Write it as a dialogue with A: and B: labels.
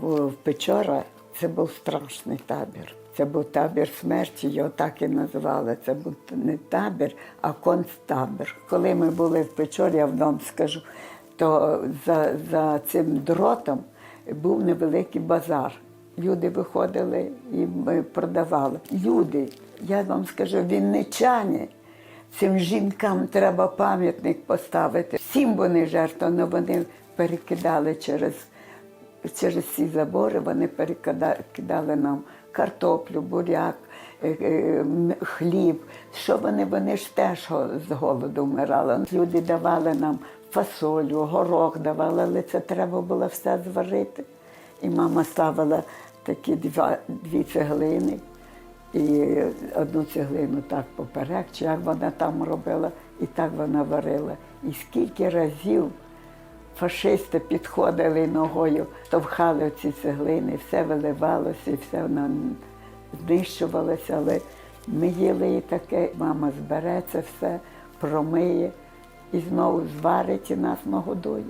A: в, Печора це був страшний табір. Це був табір смерті, його так і називали. Це був не табір, а концтабір. Коли ми були в Печорі, я вам скажу, то за, за цим дротом був невеликий базар. Люди виходили і ми продавали. Люди, я вам скажу, вінничани, цим жінкам треба пам'ятник поставити. Всім вони жертви, але вони перекидали через, через ці забори, вони перекидали нам картоплю, буряк, е, е, хліб. Що вони, вони ж теж з голоду вмирали. Люди давали нам фасолю, горох давали, але це треба було все зварити. І мама ставила такі два, дві цеглини і одну цеглину так поперек, чи як вона там робила, і так вона варила. І скільки разів фашисти підходили ногою, товхали ці цеглини, все виливалося, все воно знищувалося, але ми їли і таке, мама збере це все, промиє і знову зварить і нас нагодує.